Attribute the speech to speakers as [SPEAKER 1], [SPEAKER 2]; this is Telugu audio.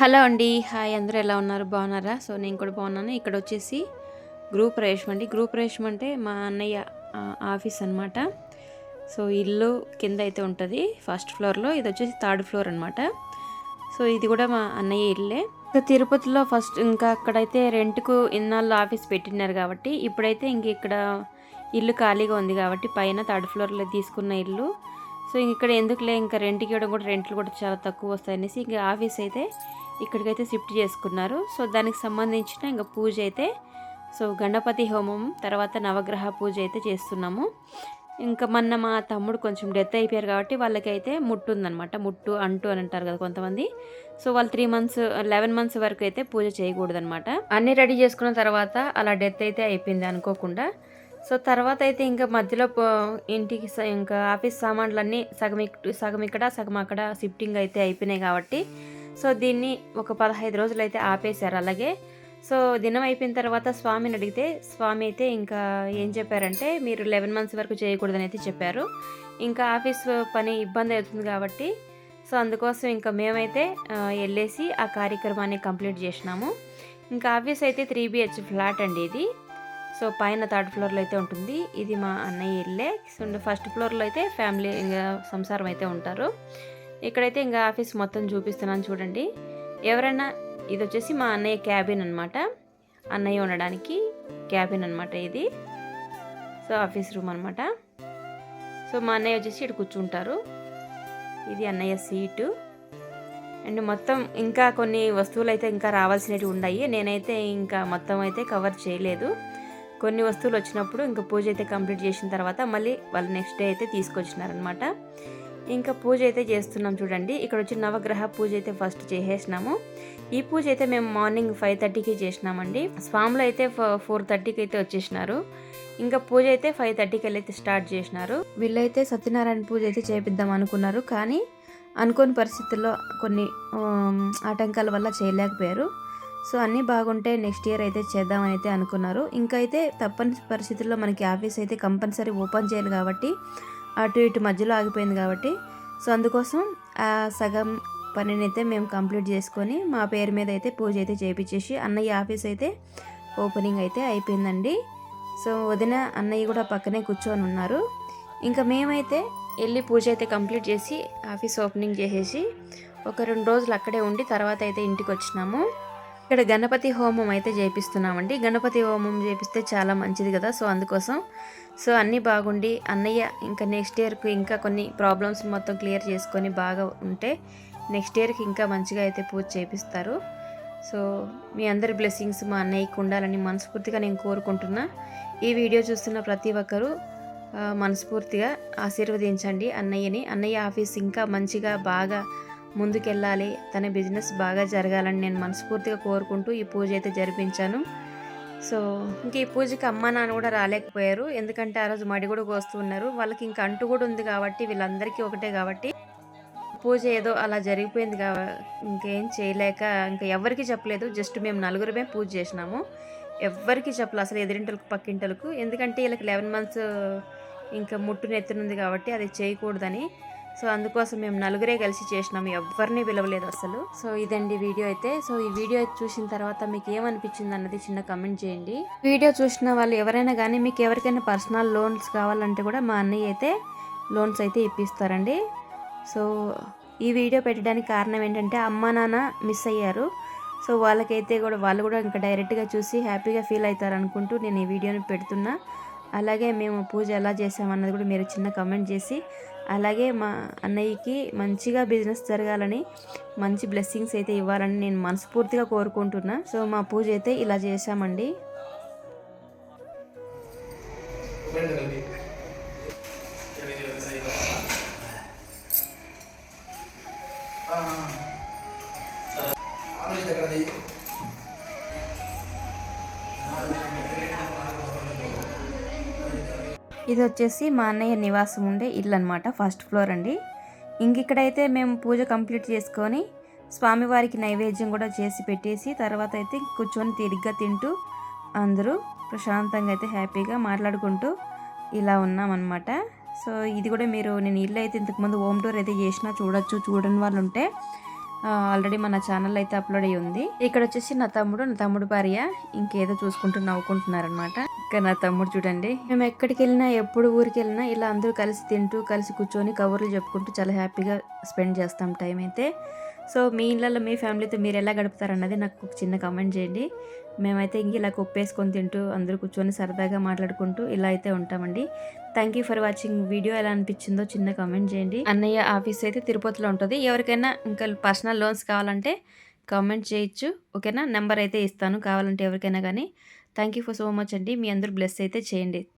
[SPEAKER 1] హలో అండి. హాయ్ అందరూ ఎలా ఉన్నారు? బాగున్నారా? సో నేను కూడా బాగున్నాను. ఇక్కడ వచ్చేసి గ్రూప్ రేషం అండి. గ్రూప్ రేషం అంటే మా అన్నయ్య ఆఫీస్ అనమాట సో ఇల్లు కింద అయితే ఉంటుంది. ఫస్ట్ ఫ్లోర్లో. ఇది వచ్చేసి థర్డ్ ఫ్లోర్ అనమాట సో ఇది కూడా మా అన్నయ్య ఇల్లే. ఇంకా తిరుపతిలో ఫస్ట్ ఇంకా అక్కడైతే రెంట్కు ఇన్నాళ్ళు ఆఫీస్ పెట్టినారు కాబట్టి ఇప్పుడైతే ఇంక ఇక్కడ ఇల్లు ఖాళీగా ఉంది కాబట్టి పైన థర్డ్ ఫ్లోర్లో తీసుకున్న ఇల్లు. సో ఇంక ఇక్కడ ఎందుకులే ఇంకా రెంట్కి ఇవ్వడం కూడా రెంట్లు కూడా చాలా తక్కువ వస్తాయనేసి ఇంకా ఆఫీస్ అయితే ఇక్కడికైతే షిఫ్ట్ చేసుకున్నారు. సో దానికి సంబంధించిన ఇంకా పూజ అయితే సో గణపతి హోమం తర్వాత నవగ్రహ పూజ అయితే చేస్తున్నాము. ఇంకా మొన్న మా తమ్ముడు కొంచెం డెత్ అయిపోయారు కాబట్టి వాళ్ళకైతే ముట్టు ఉందనమాట ముట్టు అంటు అని అంటారు కదా కొంతమంది. సో వాళ్ళు త్రీ మంత్స్ లెవెన్ మంత్స్ వరకు అయితే పూజ చేయకూడదనమాట అన్నీ రెడీ చేసుకున్న తర్వాత అలా డెత్ అయితే అయిపోయింది అనుకోకుండా. సో తర్వాత అయితే ఇంకా మధ్యలో ఇంటికి ఇంకా ఆఫీస్ సామాన్లన్నీ సగం ఇక్కడ సగం ఇక్కడ సగం అక్కడ షిఫ్టింగ్ అయితే అయిపోయినాయి కాబట్టి సో దీన్ని ఒక పదహైదు రోజులు అయితే ఆపేశారు. అలాగే సో దినం అయిపోయిన తర్వాత స్వామిని అడిగితే స్వామి అయితే ఇంకా ఏం చెప్పారంటే మీరు లెవెన్ మంత్స్ వరకు చేయకూడదని అయితే చెప్పారు. ఇంకా ఆఫీస్ పని ఇబ్బంది అవుతుంది కాబట్టి సో అందుకోసం ఇంకా మేమైతే వెళ్ళేసి ఆ కార్యక్రమాన్ని కంప్లీట్ చేసినాము. ఇంకా ఆఫీస్ అయితే త్రీ బిహెచ్ ఫ్లాట్ అండి ఇది. సో పైన థర్డ్ ఫ్లోర్లో అయితే ఉంటుంది. ఇది మా అన్నయ్య ఇల్లే. సో ఫస్ట్ ఫ్లోర్లో అయితే ఫ్యామిలీ ఇంకా సంసారం అయితే ఉంటారు. ఇక్కడైతే ఇంకా ఆఫీస్ మొత్తం చూపిస్తున్నాను చూడండి. ఎవరైనా ఇది వచ్చేసి మా అన్నయ్య క్యాబిన్ అనమాట అన్నయ్య ఉండడానికి క్యాబిన్ అనమాట ఇది. సో ఆఫీస్ రూమ్ అనమాట సో మా అన్నయ్య వచ్చేసి ఇక్కడ కూర్చుంటారు. ఇది అన్నయ్య సీటు. అండ్ మొత్తం ఇంకా కొన్ని వస్తువులు అయితే ఇంకా రావాల్సినవి ఉన్నాయి. నేనైతే ఇంకా మొత్తం అయితే కవర్ చేయలేదు. కొన్ని వస్తువులు వచ్చినప్పుడు ఇంకా పూజ అయితే కంప్లీట్ చేసిన తర్వాత మళ్ళీ వాళ్ళు నెక్స్ట్ డే అయితే తీసుకొచ్చినారనమాట ఇంకా పూజ అయితే చేస్తున్నాం చూడండి. ఇక్కడ వచ్చి నవగ్రహ పూజ అయితే ఫస్ట్ చేసేసినాము. ఈ పూజ అయితే మేము మార్నింగ్ ఫైవ్ థర్టీకి చేసినామండి. స్వాములు అయితే ఫోర్ థర్టీకి అయితే వచ్చేసినారు. ఇంకా పూజ అయితే ఫైవ్ థర్టీకి వెళ్ళి స్టార్ట్ చేసినారు. వీళ్ళైతే సత్యనారాయణ పూజ అయితే చేపిద్దాం అనుకున్నారు. కానీ అనుకోని పరిస్థితుల్లో కొన్ని ఆటంకాల వల్ల చేయలేకపోయారు. సో అన్నీ బాగుంటే నెక్స్ట్ ఇయర్ అయితే చేద్దామని అయితే అనుకున్నారు. ఇంకా అయితే తప్పని పరిస్థితుల్లో మనకి ఆఫీస్ అయితే కంపల్సరీ ఓపెన్ చేయాలి కాబట్టి అటు ఇటు మధ్యలో ఆగిపోయింది కాబట్టి. సో అందుకోసం ఆ సగం పనిని అయితే మేము కంప్లీట్ చేసుకొని మా పేరు మీద అయితే పూజ అయితే చేపించేసి అన్నయ్య ఆఫీస్ అయితే ఓపెనింగ్ అయితే అయిపోయిందండి. సో వదిన అన్నయ్య కూడా పక్కనే కూర్చొని ఉన్నారు. ఇంకా మేమైతే వెళ్ళి పూజ అయితే కంప్లీట్ చేసి ఆఫీస్ ఓపెనింగ్ చేసేసి ఒక రెండు రోజులు అక్కడే ఉండి తర్వాత అయితే ఇంటికి వచ్చినాము. ఇక్కడ గణపతి హోమం అయితే చేపిస్తున్నామండి. గణపతి హోమం చేపిస్తే చాలా మంచిది కదా. సో అందుకోసం సో అన్నీ బాగుండి అన్నయ్య ఇంకా నెక్స్ట్ ఇయర్కు ఇంకా కొన్ని ప్రాబ్లమ్స్ మొత్తం క్లియర్ చేసుకొని బాగా ఉంటే నెక్స్ట్ ఇయర్కి ఇంకా మంచిగా అయితే పూజ చేపిస్తారు. సో మీ అందరి బ్లెస్సింగ్స్ మా అన్నయ్యకి ఉండాలని మనస్ఫూర్తిగా నేను కోరుకుంటున్నా. ఈ వీడియో చూస్తున్న ప్రతి ఒక్కరూ మనస్ఫూర్తిగా ఆశీర్వదించండి అన్నయ్యని. అన్నయ్య ఆఫీస్ ఇంకా మంచిగా బాగా ముందుకెళ్ళాలి. తన బిజినెస్ బాగా జరగాలని నేను మనస్ఫూర్తిగా కోరుకుంటూ ఈ పూజ అయితే జరిపించాను. సో ఇంక ఈ పూజకి అమ్మ నాన్న కూడా రాలేకపోయారు. ఎందుకంటే ఆ రోజు మడి కూడా కోస్తున్నారు వాళ్ళకి ఇంకా అంటు కూడా ఉంది కాబట్టి వీళ్ళందరికీ ఒకటే కాబట్టి పూజ ఏదో అలా జరిగిపోయింది కా ఇంకేం చేయలేక ఇంకా ఎవరికి చెప్పలేదు. జస్ట్ మేము నలుగురమే పూజ చేసినాము. ఎవ్వరికి చెప్పలేదు అసలు ఎదిరింటలకు పక్కింటలకు. ఎందుకంటే వీళ్ళకి లెవెన్ మంత్స్ ఇంకా ముట్టు నెత్తునుంది కాబట్టి అది చేయకూడదని. సో అందుకోసం మేము నలుగురే కలిసి చేసినాము ఎవరిని పిలవలేదు అసలు. సో ఇదండి వీడియో అయితే. సో ఈ వీడియో చూసిన తర్వాత మీకు ఏమనిపించింది అన్నది చిన్న కమెంట్ చేయండి. వీడియో చూసిన వాళ్ళు ఎవరైనా కానీ మీకు ఎవరికైనా పర్సనల్ లోన్స్ కావాలంటే కూడా మా అన్నయ్య అయితే లోన్స్ అయితే ఇప్పిస్తారండి. సో ఈ వీడియో పెట్టడానికి కారణం ఏంటంటే అమ్మ నాన్న మిస్ అయ్యారు. సో వాళ్ళకైతే కూడా వాళ్ళు కూడా ఇంకా డైరెక్ట్గా చూసి హ్యాపీగా ఫీల్ అవుతారు అనుకుంటూ నేను ఈ వీడియోని పెడుతున్నా. అలాగే మేము పూజ ఎలా చేసామన్నది కూడా మీరు చిన్న కమెంట్ చేసి అలాగే మా అన్నయ్యకి మంచిగా బిజినెస్ జరగాలని మంచి బ్లెస్సింగ్స్ అయితే ఇవ్వాలని నేను మనస్ఫూర్తిగా కోరుకుంటున్నా. సో మా పూజ అయితే ఇలా చేశామండి. ఇది వచ్చేసి మా అన్నయ్య నివాసం ఉండే ఇల్లు అనమాట ఫస్ట్ ఫ్లోర్ అండి. ఇంక ఇక్కడైతే మేము పూజ కంప్లీట్ చేసుకొని స్వామివారికి నైవేద్యం కూడా చేసి పెట్టేసి తర్వాత అయితే కూర్చొని తిరిగ్గా తింటూ అందరూ ప్రశాంతంగా అయితే హ్యాపీగా మాట్లాడుకుంటూ ఇలా ఉన్నామన్నమాట. సో ఇది కూడా మీరు నేను ఇల్లు అయితే ఇంతకుముందు హోమ్ టూర్ అయితే చేసినా చూడొచ్చు చూడని వాళ్ళు ఉంటే ఆల్రెడీ మన ఛానల్ అయితే అప్లోడ్ అయ్యి ఉంది. ఇక్కడ వచ్చేసి నా తమ్ముడు నా తమ్ముడు భార్య ఇంకేదో చూసుకుంటూ నవ్వుకుంటున్నారనమాట ఇంకా నా తమ్ముడు చూడండి. మేము ఎక్కడికి వెళ్ళినా ఎప్పుడు ఊరికి వెళ్ళినా ఇలా అందరూ కలిసి తింటూ కలిసి కూర్చొని కబుర్లు చెప్పుకుంటూ చాలా హ్యాపీగా స్పెండ్ చేస్తాం టైం అయితే. సో మీ ఇళ్ళల్లో మీ ఫ్యామిలీతో మీరు ఎలా గడుపుతారన్నది నాకు ఒక చిన్న కామెంట్ చేయండి. మేమైతే ఇంక ఇలా కుప్పేసుకొని తింటూ అందరూ కూర్చొని సరదాగా మాట్లాడుకుంటూ ఇలా అయితే ఉంటామండి. Thank you for watching video ఎలా అనిపించిందో చిన్న కామెంట్ చేయండి. అన్నయ్య ఆఫీస్ అయితే తిరుపతిలో ఉంటుంది. ఎవరికైనా ఇంకా పర్సనల్ లోన్స్ కావాలంటే కామెంట్ చేయొచ్చు. ఓకేనా? నెంబర్ అయితే ఇస్తాను. కావాలంటే ఎవరికైనా కానీ. Thank you for so much అండి. మీ అందరూ బ్లెస్ అయితే చేయండి.